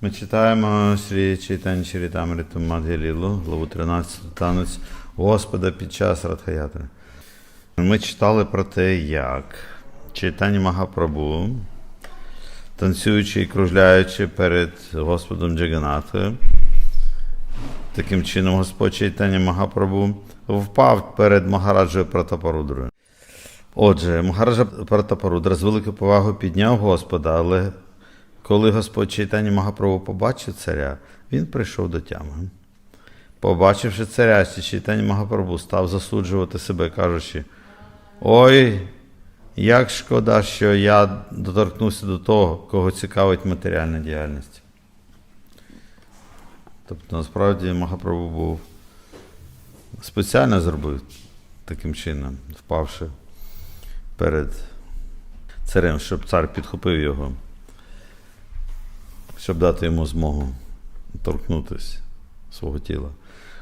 Ми читаємо Шрі Чайтань Чарітамриту Мадгелілу, главу 13 танець Господа під час Радхаятри. Ми читали про те, як Чайтані Магапрабу, танцюючи і кружляючи перед Господом Джаганатою, таким чином Господь Чайтані Магапрабу впав перед Магараджою Пратапарудрою. Отже, Магараджа Пратапарудра з великою повагою підняв Господа, але коли Господь Чайтані Магапрабу побачив царя, він прийшов до тями. Побачивши царя, Чайтані Магапрабу став засуджувати себе, кажучи: Ой, як шкода, що я доторкнувся до того, кого цікавить матеріальна діяльність. Тобто, насправді, Магапрабу був спеціально зробив таким чином, впавши перед царем, щоб цар підхопив його, щоб дати йому змогу торкнутися свого тіла.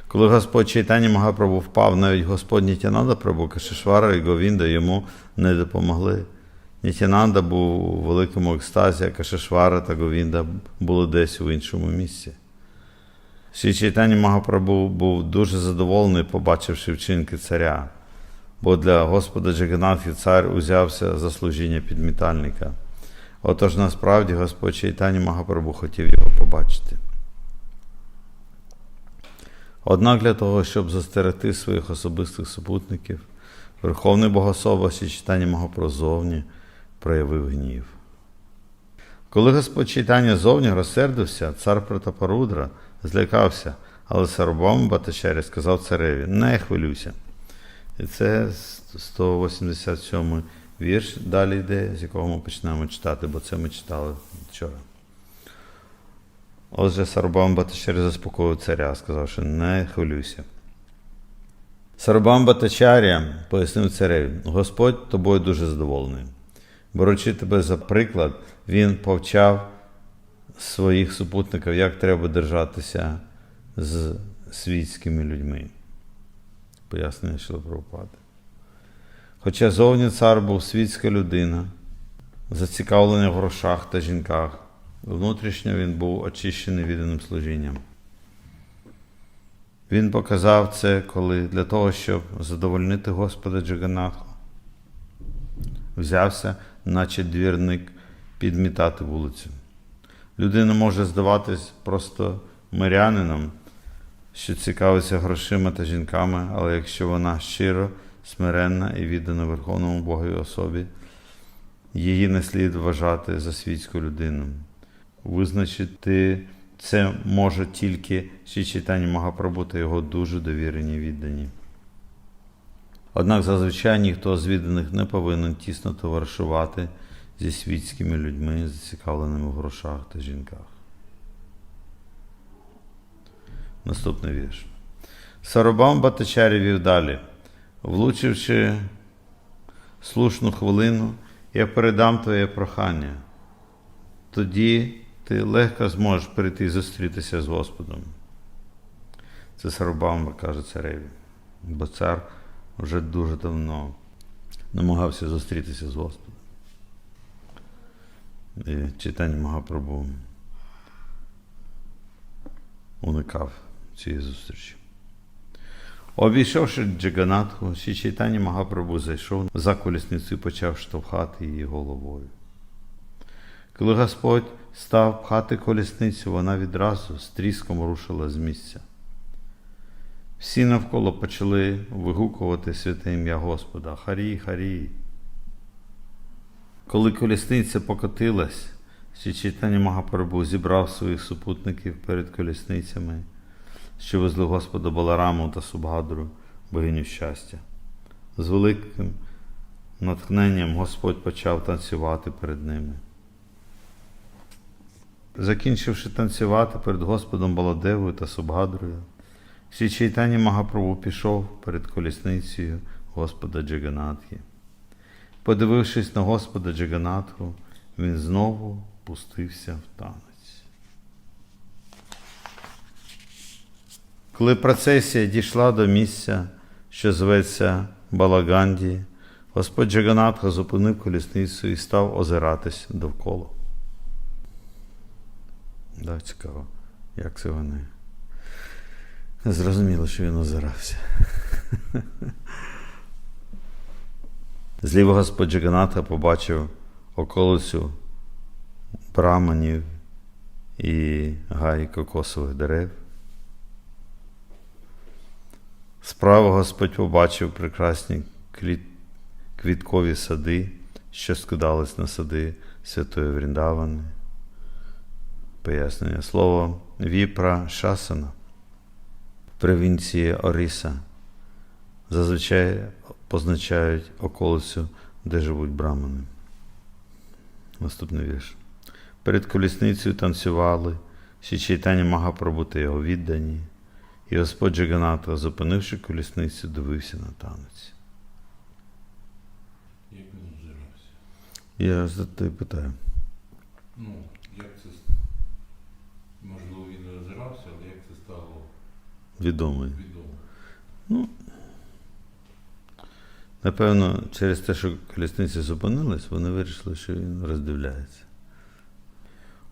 Коли Господь Чайтані Магапрабу впав, навіть Господь Нітянанда Прабу, Кашишвара і Говінда йому не допомогли. Нітянанда був у великому екстазі, а Кашишвара та Говінда були десь у іншому місці. Ші Чайтані Магапрабу був дуже задоволений, побачивши вчинки царя, бо для Господа Джаганатхи цар узявся за служіння підмітальника. Отож насправді Господь Чайтані Магапрабу хотів його побачити. Однак для того, щоб застерегти своїх особистих супутників, Верховний Богособа Чайтані Магапрабу зовні проявив гнів. Коли Господь Чайтаня зовні розсердився, цар Пратапарудра злякався, але Сарабам Батачарі сказав цареві: не хвилюйся. І це 187 вірш далі йде, з якого ми почнемо читати, бо це ми читали вчора. Отже, Сарабам Батачарі заспокоїв царя, сказавши, не хвилюйся. Сарабам Батачаря пояснив цареві, Господь тобою дуже задоволений. Беручи тебе за приклад, він повчав своїх супутників, як треба держатися з світськими людьми. Пояснення Шилопропади. Хоча зовні цар був світська людина, зацікавлений в грошах та жінках, внутрішньо він був очищений відданим служінням. Він показав це, коли для того, щоб задовольнити Господа Джаганатху, взявся, наче двірник, підмітати вулицю. Людина може здаватись просто мирянином, що цікавиться грошима та жінками, але якщо вона щиро, смиренна і віддана Верховному Богові особі, її не слід вважати за світську людину. Визначити це може тільки Ші Чайтані Магапрабу та його дуже довірені віддані. Однак зазвичай ніхто з відданих не повинен тісно товаришувати зі світськими людьми, зацікавленими в грошах та жінках. Наступний вірш. Сарабам Батачарі вів далі. Влучивши слушну хвилину, я передам твоє прохання. Тоді ти легко зможеш прийти і зустрітися з Господом. Це Сарабамба каже цареві, бо цар вже дуже давно намагався зустрітися з Господом. І читання Магапрабу уникав цієї зустрічі. Обійшовши Джаганатху, Ші Чайтані Магапрабу зайшов за колісницю і почав штовхати її головою. Коли Господь став пхати колісницю, вона відразу з тріском рушила з місця. Всі навколо почали вигукувати святе ім'я Господа Харі, Харі. Коли колісниця покотилась, Чайтані Магапрабу зібрав своїх супутників перед колісницями, що везли Господа Балараму та Субгадру, богиню щастя. З великим натхненням Господь почав танцювати перед ними. Закінчивши танцювати перед Господом Баладевою та Субгадрою, Чайтані Магапрабу пішов перед колісницею Господа Джаганатхи. Подивившись на Господа Джаганатху, він знову пустився в танець. Коли процесія дійшла до місця, що зветься Балаганді, Господь Джаганатха зупинив колісницю і став озиратись довкола. Да, цікаво. Як це вони? Зрозуміло, що він озирався. Зліва Господь Джаганата побачив околицю браманів і гай кокосових дерев. Справа Господь побачив прекрасні квіткові сади, що скидались на сади Святої Вріндавани. Пояснення слово Віпра Шасана провінції Оріса зазвичай позначають околицю, де живуть брамани. Наступний вірш. Перед колісницею танцювали, всі читання Магапрабу та його віддані, і Господь Джаганата, зупинивши колісницю, дивився на танець. Як він озирався? Я за те питаю. Ну, як це можливо він не озирався, але як це стало відомо? Напевно, через те, що колісниці зупинились, вони вирішили, що він роздивляється.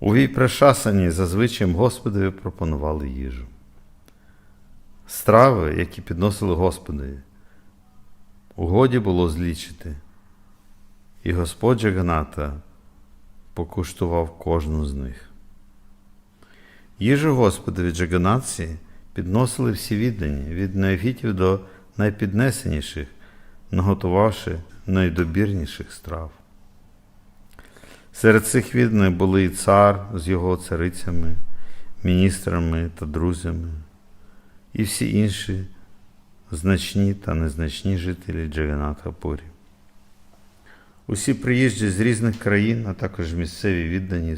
У Віпрашасані зазвичай Господові пропонували їжу. Страви, які підносили Господові, угоді було злічити. І Господь Джаганата покуштував кожну з них. Їжу Господові Джаганатці підносили всі віддані, від неофітів до найпіднесеніших, наготувавши найдобірніших страв. Серед цих відданих були і цар з його царицями, міністрами та друзями, і всі інші значні та незначні жителі Джаганатхапурі. Усі приїжджі з різних країн, а також місцеві віддані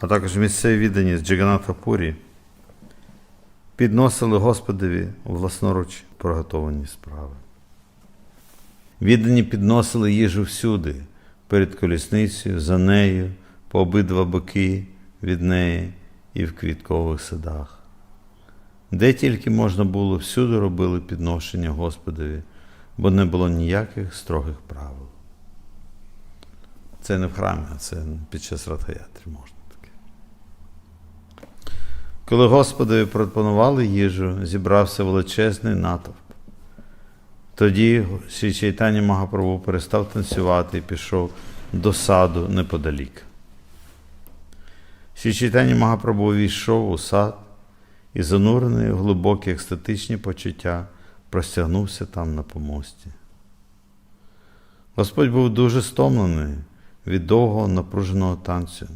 а також місцеві віддані з Джаганатхапурі підносили Господові власноруч приготовані справи. Віддані підносили їжу всюди, перед колісницею, за нею, по обидва боки від неї і в квіткових садах. Де тільки можна було, всюди робили підношення Господові, бо не було ніяких строгих правил. Це не в храмі, а це під час Радхаятрі можна таке. Коли Господові пропонували їжу, зібрався величезний натовп. Тоді Чайтані Магапрабу перестав танцювати і пішов до саду неподалік. Чайтані Магапрабу увійшов у сад і, занурений в глибокі екстатичні почуття, простягнувся там на помості. Господь був дуже стомлений від довгого напруженого танцю,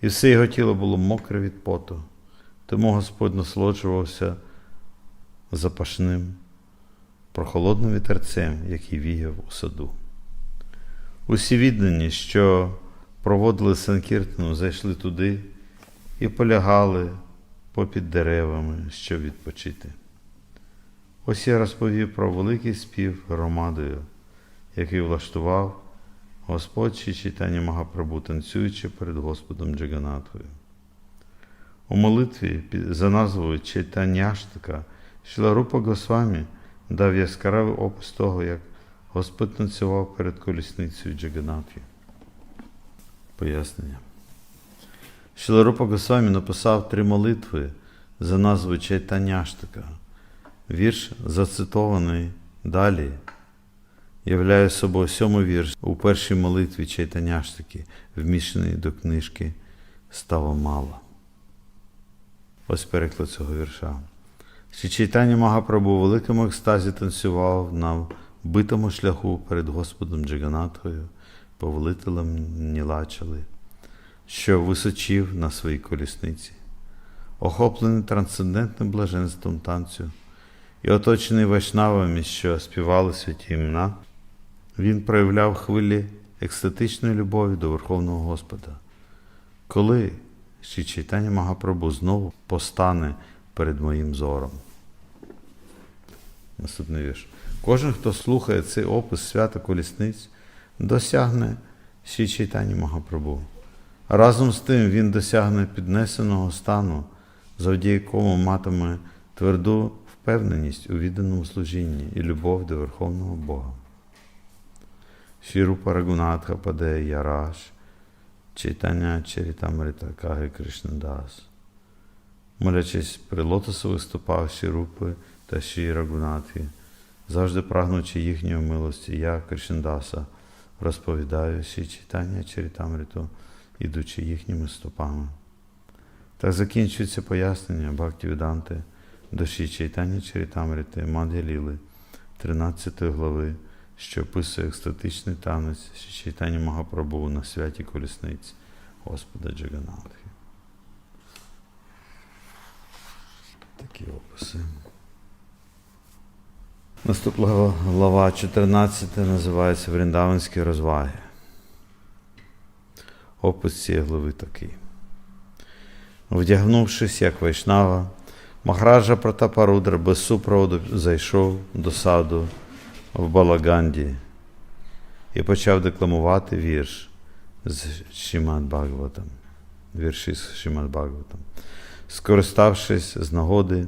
і все його тіло було мокре від поту, тому Господь насолоджувався запашним, прохолодним вітерцем, який віяв у саду. Усі віддані, що проводили Санкіртану, зайшли туди і полягали попід деревами, щоб відпочити. Ось я розповів про великий спів громадою, який влаштував Господь чи читання Магапрабу, танцюючи перед Господом Джаганатою. У молитві за назвою Чайтаняштака Шіларупа Госвамі дав яскравий опис того, як Господь танцював перед колісницею Джаганатхи. Пояснення. Шіларупа Госвамі написав три молитви за назвою Чайтаняштака. Вірш, зацитований далі, являє собою сьомий вірш у першій молитві Чайтаняштаки, вміщений до книжки Става мало. Ось переклад цього вірша. Ші Чайтані Магапрабу у великому екстазі танцював на битому шляху перед Господом Джаганатхою, повелителем Нілачали, що височив на своїй колісниці, охоплений трансцендентним блаженством танцю і оточений вайшнавами, що співали святі імена, він проявляв хвилі екстатичної любові до Верховного Господа. Коли Ші Чайтані Магапрабу знову постане перед моїм зором. Наступний вірш. Кожен, хто слухає цей опис свята колісниць, досягне Чайтані Магапрабу. Разом з тим він досягне піднесеного стану, завдяки якому матиме тверду впевненість у відданому служінні і любов до Верховного Бога. Шірупа Рагунатха Паде Яраш, читання Чарітамрита Каги Кришнадас. Молячись при лотосових стопах Шірупи та Ші Рагунатхи, завжди прагнучи їхньої милості, я, Кришндаса, розповідаю всі читання Чарітамриту, ідучи їхніми стопами. Так закінчується пояснення Бхактівіданти душі читання Чарітамрити Мад'яліли, 13 глави, що описує екстатичний танець читання Магапрабу на святі колісниці Господа Джаганатхи. Такі описи. Наступна глава 14 називається Вріндаванські розваги. Опис цієї глави такий. Вдягнувшись, як вайшнава, Махараджа Пратапарудра без супроводу зайшов до саду в Балаганді і почав декламувати вірш з Шимат Бхагаватам. Вірші з Шимат Бхагаватам. Скориставшись з нагоди,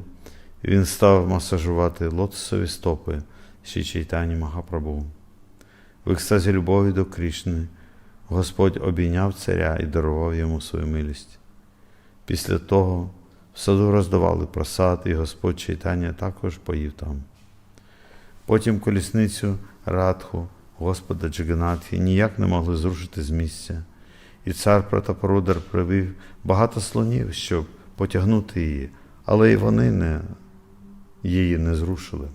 він став масажувати лотосові стопи Ші Чайтані Махапрабу. В екстазі любові до Крішни Господь обійняв царя і дарував йому свою милість. Після того в саду роздавали просад, і Господь Чайтання також поїв там. Потім колісницю Радху, Господа Джаганатхи ніяк не могли зрушити з місця, і цар Пратапорудар привів багато слонів, щоб потягнути її, але й вони не, її не зрушили.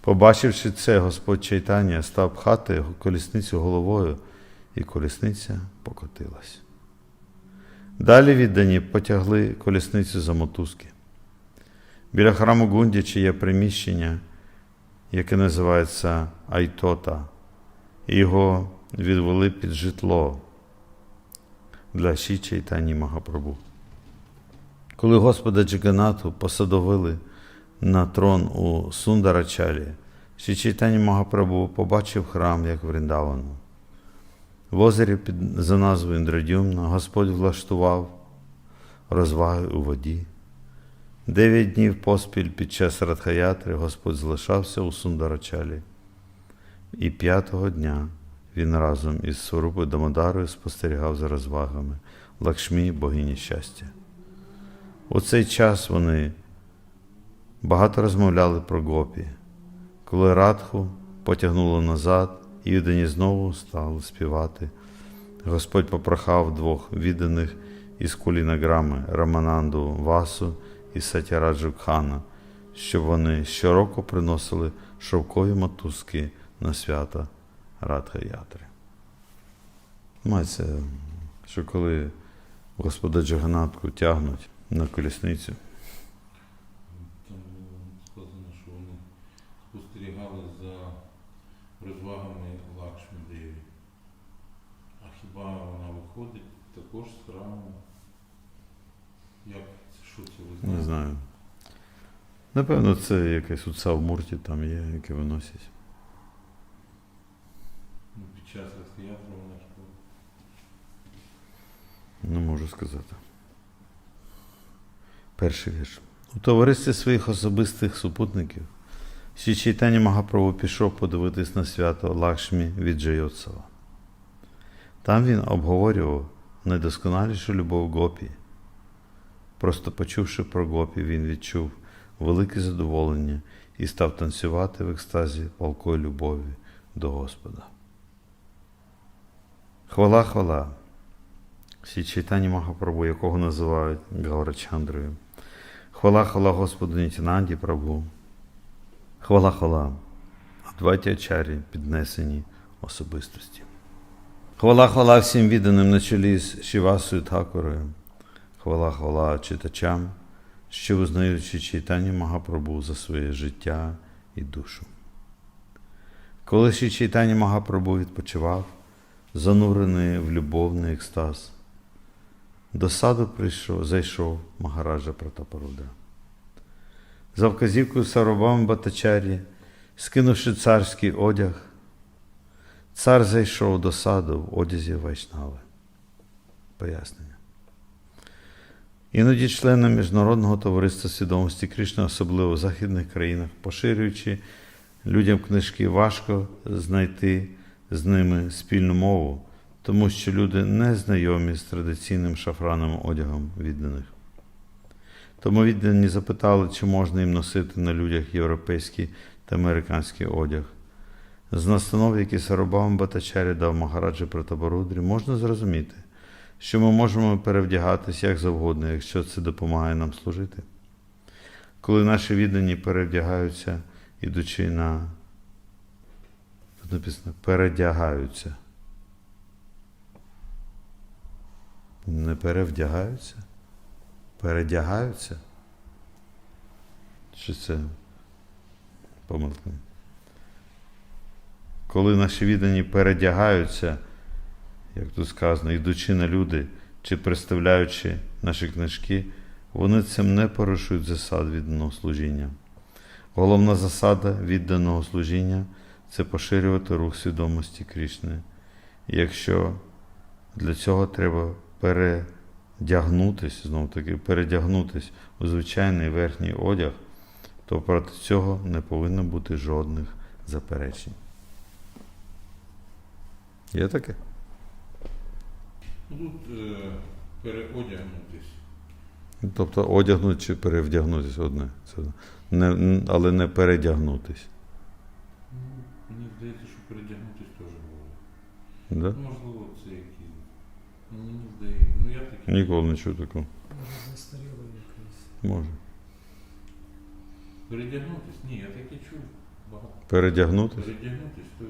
Побачивши це, Господь Чайтання став пхати колісницю головою, і колісниця покотилась. Далі віддані потягли колісницю за мотузки. Біля храму Гундічі є приміщення, яке називається Айтота, його відвели під житло для Шічі Тані Магапрабу. Коли Господа Джиганату посадовили на трон у Сундарачалі, Шічайтані Магапрабу побачив храм як Вріндавану. В озері під, за назвою Індрадюмна Господь влаштував розваги у воді. Дев'ять днів поспіль під час Радхаятри Господь залишався у Сундарачалі. І п'ятого дня він разом із Сварупою Дамодарою спостерігав за розвагами Лакшмі, богині щастя. У цей час вони багато розмовляли про гопі. Коли Радху потягнуло назад, і віддані знову стали співати. Господь попрохав двох відданих із Кулінаграми Рамананду Васу і Сатяраджу Хана, щоб вони щороку приносили шовкові мотузки на свята Радха Ятри. Мається, що коли Господа Джаганатку тягнуть на колісницю, Там було сказано, що вони спостерігали за розвагами Лакшмі Деві. А хіба вона виходить також з храму? Як це? Що це ви знаєте? не знаю. Напевно, це якесь утса в мурті там є, яке виносять. Ну, під час розхиятра вона ж була. Не можу сказати. Перший вірш. У товаристві своїх особистих супутників Ші Чайтані Магапрабу пішов подивитись на свято Лакшмі від Джайотсава. Там він обговорював найдосконалішу любов Гопі. Просто почувши про Гопі, він відчув велике задоволення і став танцювати в екстазі палкої любові до Господа. Хвала, хвала! Всі читання Махапрабу, якого називають Гаурачандрою. Хвала, хвала Господу Нітянанді Прабу. Хвала, хвала Адвайті Ачарі, піднесені особистості. Хвала, хвала всім відданим на чолі з Шівасою Такорою. Хвала, хвала читачам, що визнаючи читання Магапрабу за своє життя і душу. Коли ще читання Магапрабу відпочивав, занурений в любовний екстаз, до саду прийшов, зайшов Магараджа Пратапарудра. За вказівкою Сарабам Батачарі, скинувши царський одяг, цар зайшов до саду в одязі Вайшнави. Пояснення. Іноді члени Міжнародного товариства свідомості Кришни, особливо в західних країнах, поширюючи людям книжки, важко знайти з ними спільну мову, тому що люди не знайомі з традиційним шафрановим одягом відданих. Тому віддані запитали, чи можна їм носити на людях європейський та американський одяг. З настанов, які Сарабам Батачарі дав Магараджі Пратабарудрі, можна зрозуміти, що ми можемо перевдягатись як завгодно, якщо це допомагає нам служити. Коли наші віддані перевдягаються, ідучи на тут написано передягаються. Не перевдягаються? Передягаються? Чи це помилка? Коли наші віддані передягаються, як тут сказано, йдучи на люди чи представляючи наші книжки, вони цим не порушують засад відданого служіння. Головна засада відданого служіння це поширювати рух свідомості Крішни. І якщо для цього треба передягнутись, знову таки, передягнутись у звичайний верхній одяг, то проти цього не повинно бути жодних заперечень. Є таке? Ну, Тут е, переодягнутись. Тобто одягнути чи перевдягнутися одне. Це не, н- але не передягнутись. Ну, Мені здається, що передягнутись теж було. Да? Можливо, це якісь. Ну, мені здається. Ну я таки. Ніколи не чув такого. Може, застаріло якось. Може. Передягнутись? Ні, я таке чув. Багато. Передягнутись? Передягнутись 100%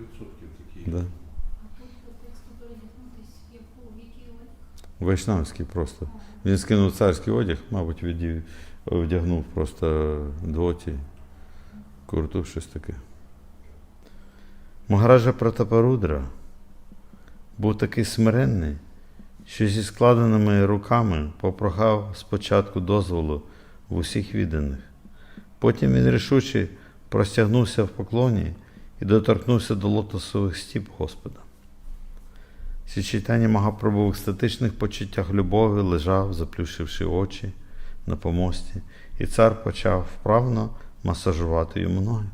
такі. Да. А тут по тексту передягнутись, яку, в який одяг? Вайшнавський просто. Він скинув царський одяг, мабуть, вдягнув просто двоті, курту, щось таке. Магараджа Пратапарудра був такий смиренний, що зі складеними руками попрохав спочатку дозволу в усіх відданих. Потім він рішуче простягнувся в поклоні і доторкнувся до лотосових стіп Господа. Січитання Магапрабу в екстатичних почуттях любові лежав, заплющивши очі на помості, і цар почав вправно масажувати йому ноги.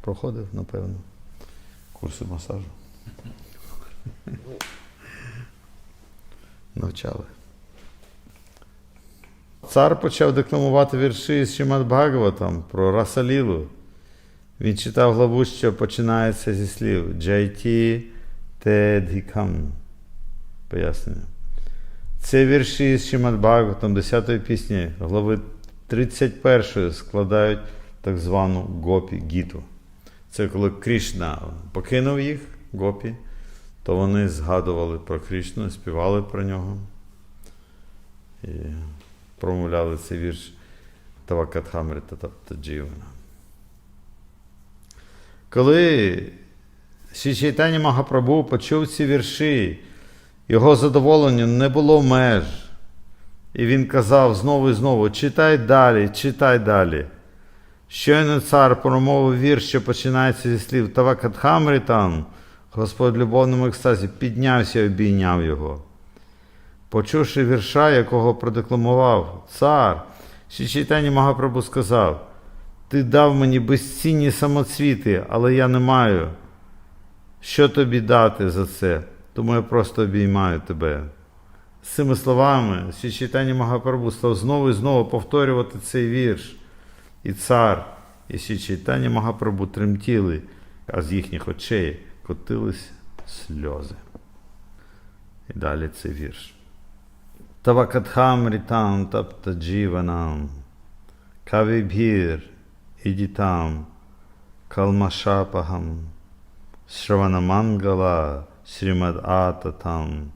Проходив, напевно, курси масажу. Навчали. Цар почав декламувати вірші з Шимат Бхагаватам про Расалілу. Він читав главу, що починається зі слів Джайті Тедхікам. Пояснення. Це вірші з Шимат Бхагаватам 10-ї пісні, глави 31 складають так звану Гопі Гіту. Це коли Крішна покинув їх, Гопі, то вони згадували про Крішну, співали про нього і промовляли цей вірш Тавакатхамрита тобто Джівана. Коли Чайтані Магапрабу почув ці вірші, його задоволенню не було меж. І він казав знову і знову: читай далі, читай далі. Щойно цар промовив вірш, що починається зі слів Тавакатхамритам, Господь в любовному екстазі піднявся і обійняв його. Почувши вірша, якого продекламував цар, Чайтані Магапрабу сказав: Ти дав мені безцінні самоцвіти, але я не маю. Що тобі дати за це? Тому я просто обіймаю тебе. З цими словами Ші Чайтані Магапрабу став знову і знову повторювати цей вірш. І цар, і Ші Чайтані Магапрабу тремтіли, а з їхніх очей котились сльози. І далі цей вірш. Тавакатхамритам тапта джіванам, кавібхір ідітам, калмашапахам, Шраванамангала Шримад Ататам,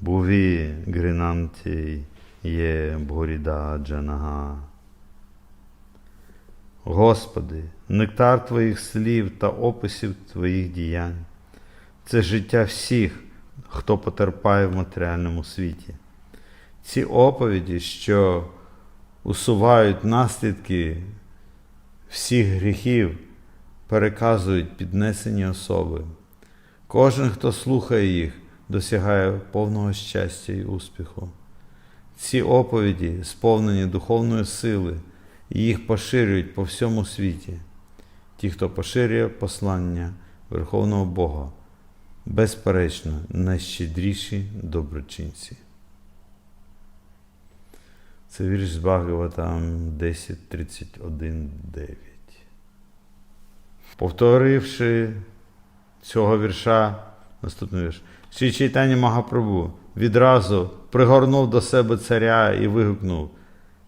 Буві Гринанті є Бгоріда Джанага. Господи, нектар Твоїх слів та описів Твоїх діянь це життя всіх, хто потерпає в матеріальному світі. Ці оповіді, що усувають наслідки всіх гріхів, переказують піднесені особи. Кожен, хто слухає їх, досягає повного щастя і успіху. Ці оповіді сповнені духовної сили, і їх поширюють по всьому світі. Ті, хто поширює послання Верховного Бога, безперечно, найщедріші доброчинці. Це вірш з Бхагаватам 10, 31, 9. Повторивши цього вірша, наступний вірш, Ші Чайтані Магапрабу відразу пригорнув до себе царя і вигукнув: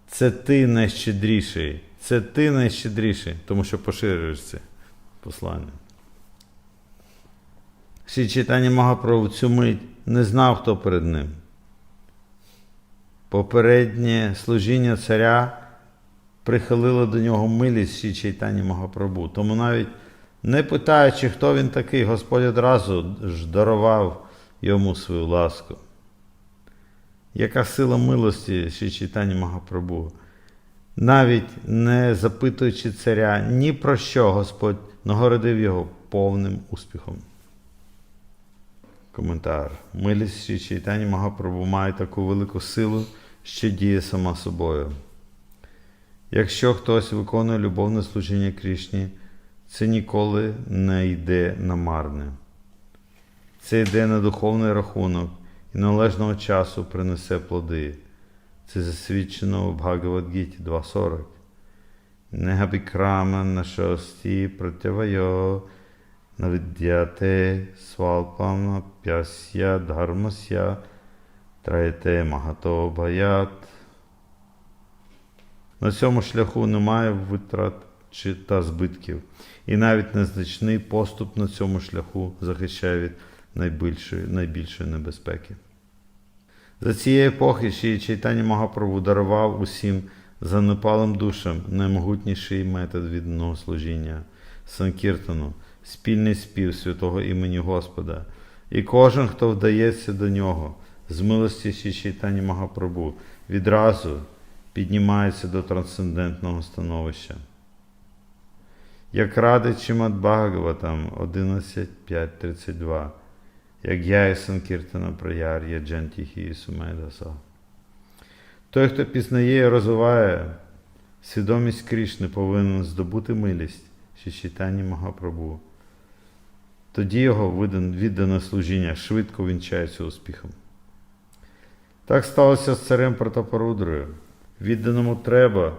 Це ти найщедріший, це ти найщедріший, тому що поширюєш це послання. Ші Чайтані Магапрабу цю мить не знав, хто перед ним. Попереднє служіння царя прихилило до нього милість Ші Чайтані Магапрабу. Тому навіть не питаючи, хто він такий, Господь одразу ж дарував йому свою ласку. Яка сила милості Ші Чайтані Магапрабу? Навіть не запитуючи царя ні про що, Господь нагородив його повним успіхом. Коментар. Милість Чайтані Магапрабу має таку велику силу, що діє сама собою. Якщо хтось виконує любовне служіння Крішні, це ніколи не йде на марне. Це йде на духовний рахунок і належного часу принесе плоди. Це засвідчено в Бхагавадгіті 2.40. Негабікрама нашості протявайо навідяте свалпам пясya дharmasya трайте магато баят. На цьому шляху немає витрат чи та збитків, і навіть незначний поступ на цьому шляху захищає від найбільшої, найбільшої небезпеки. За цієї епохи ще Чайтані Магапрабу дарував усім занепалим душам наймогутніший метод відданого служіння Санкіртану, спільний спів святого імені Господа. І кожен, хто вдається до нього, з милості Чайтані Магапрабу, відразу піднімається до трансцендентного становища. Як радить Чимат Бхагаватам 11.5.32, як я і Санкіртана Праяр є Сумедаса. Той, хто пізнає і розвиває свідомість Крішни, повинен здобути милість Ші Чайтані Магапрабу. Тоді його віддане служіння швидко вінчається успіхом. Так сталося з царем Протапорудрою. Відданому треба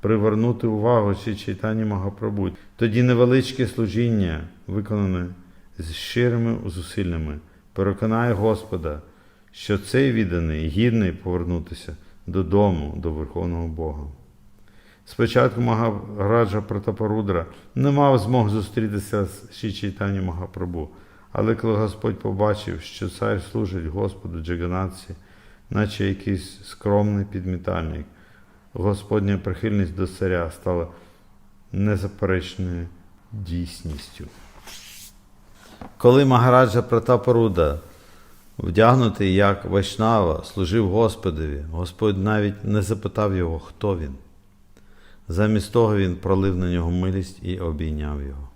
привернути увагу Ші Чайтані Магапрабу. Тоді невеличке служіння, виконане з щирими зусиллями, переконає Господа, що цей відданий гідний повернутися додому до Верховного Бога. Спочатку Магараджа Протапарудра не мав змог зустрітися з Ші Чайтані Магапрабу, але коли Господь побачив, що цар служить Господу Джаганатці, наче якийсь скромний підмітальник, Господня прихильність до царя стала незаперечною дійсністю. Коли Магараджа Пратапаруда, вдягнутий як Вайшнава, служив Господові, Господь навіть не запитав його, хто він. Замість того він пролив на нього милість і обійняв його.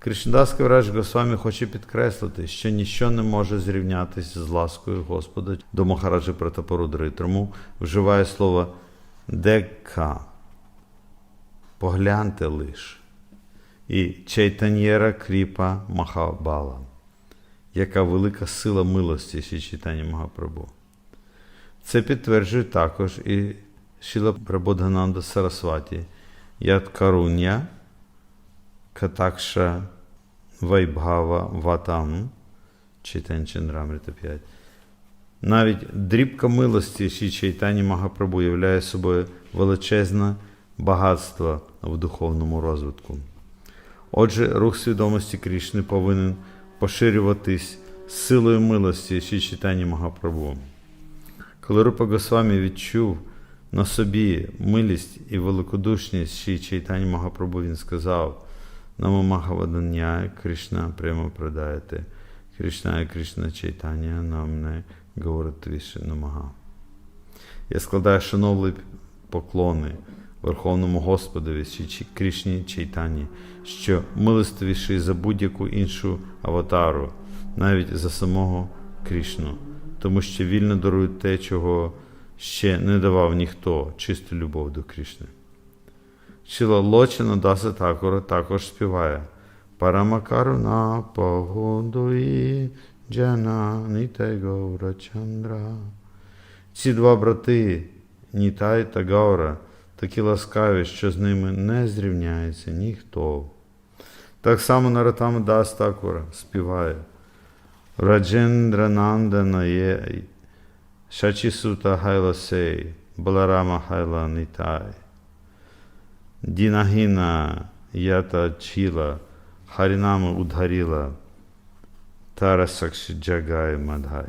Кришнадас Каврадж Госвамі хоче підкреслити, що ніщо не може зрівнятися з ласкою Господа до Махараджі Пратапарудри, тому вживає слово дека. Погляньте лиш. І Чайтаньєра Кріпа Махабала, яка велика сила милості Ші Чайтані Магапрабу. Це підтверджує також і Шіла Прабодгананда Сарасваті, Яд Карун'я, Катакша Вайбхава Ватам, Чайтань Чандрамрита 5. Навіть дрібка милості Ші Чайтані Магапрабу являє собою величезне багатство в духовному розвитку. Отже, рух свідомості Крішни повинен поширюватись силою милості Ші Чайтані Магапрабу. Коли Рупа Госвамі відчув на собі милість і великодушність Ші Чайтані Магапрабу, він сказав: Кришна прямо продаєте. Кришна і Кришна Чайтання намне Гауратвіши Намага. Я складаю шановні поклони Верховному Господові Ші Кришні Чайтані, що милостивіший за будь-яку іншу аватару, навіть за самого Кришну, тому що вільно дарує те, чого ще не давав ніхто, чисту любов до Кришни. Шіла Лочина Даса Такора також співає. Парамакаруна Погодуї Джана Нітай Чандра. Ці два брати, Нітай та Гаура, такі ласкаві, що з ними не зрівняється ніхто. Так само Наратама Дас Такура співає. Раджендра Нандана є Шачісута Хайла Сей, Баларама Хайла Нітай. Дінагіна Ята Чіла, Харінама Удгаріла, Тарасакші Джагай Мадгай.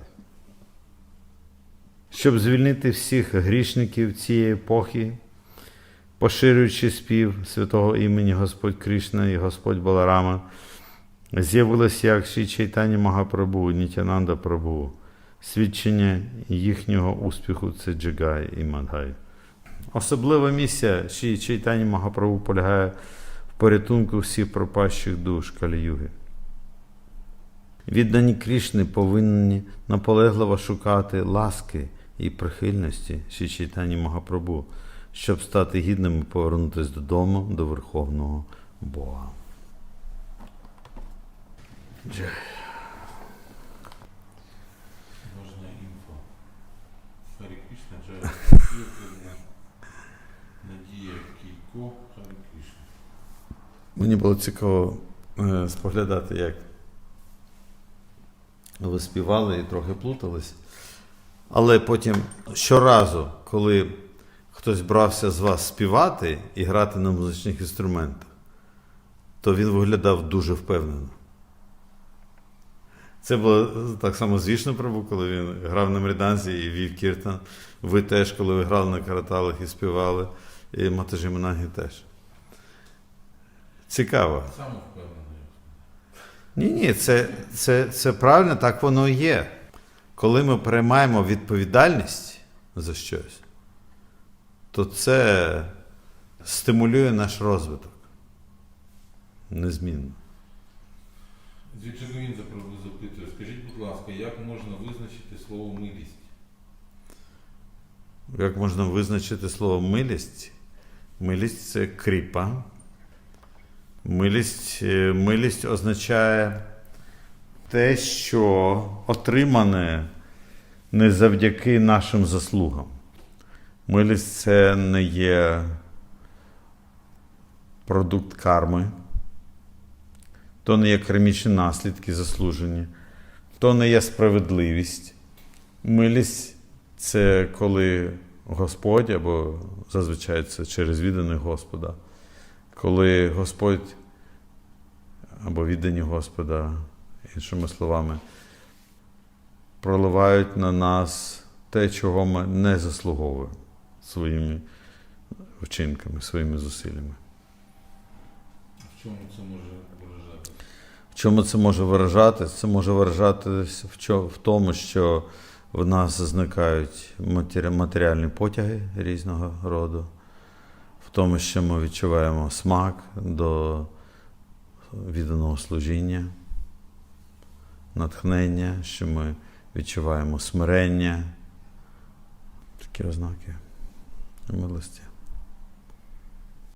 Щоб звільнити всіх грішників цієї епохи, поширюючи спів святого імені Господь Кришна і Господь Баларама, з'явилось як Ші Чайтані Магапрабу, Нітянанда Прабу. Свідчення їхнього успіху це Джагай і Мадгай. Особлива місія Ші Чайтані Магапрабу полягає в порятунку всіх пропащих душ Калі-юги. Віддані Крішни повинні наполегливо шукати ласки і прихильності Ші Чайтані Магапрабу, щоб стати гідними повернутися додому до Верховного Бога. Джай. Можна інфо. Харі Кришна, Джая Кіртана, Надія Кійко, Харі Кришна. Мені було цікаво е, споглядати, як ви співали і трохи плутались. Але потім щоразу, коли хтось брався з вас співати і грати на музичних інструментах, то він виглядав дуже впевнено. Це було так само з Вішну коли він грав на Мріданзі і вів Кіртан. Ви теж, коли ви грали на караталах і співали, і Матажі Манагі теж. Цікаво. Ні, ні, це, це, це правильно, так воно і є. Коли ми приймаємо відповідальність за щось, то це стимулює наш розвиток. Незмінно. Звідчиговін запробую запитує, скажіть, будь ласка, як можна визначити слово милість? Як можна визначити слово милість? Милість це кріпа. Милість, е, милість означає те, що отримане не завдяки нашим заслугам. Милість це не є продукт карми, то не є кармічні наслідки заслужені, то не є справедливість. Милість це коли Господь, або зазвичай це через відданих Господа, коли Господь або віддані Господа, іншими словами, проливають на нас те, чого ми не заслуговуємо своїми вчинками, своїми зусиллями. В чому це може виражатися? В чому це може виражатися? Це може виражатися в, тому, що в нас зникають матері- матеріальні потяги різного роду, в тому, що ми відчуваємо смак до відданого служіння, натхнення, що ми відчуваємо смирення, такі ознаки милості.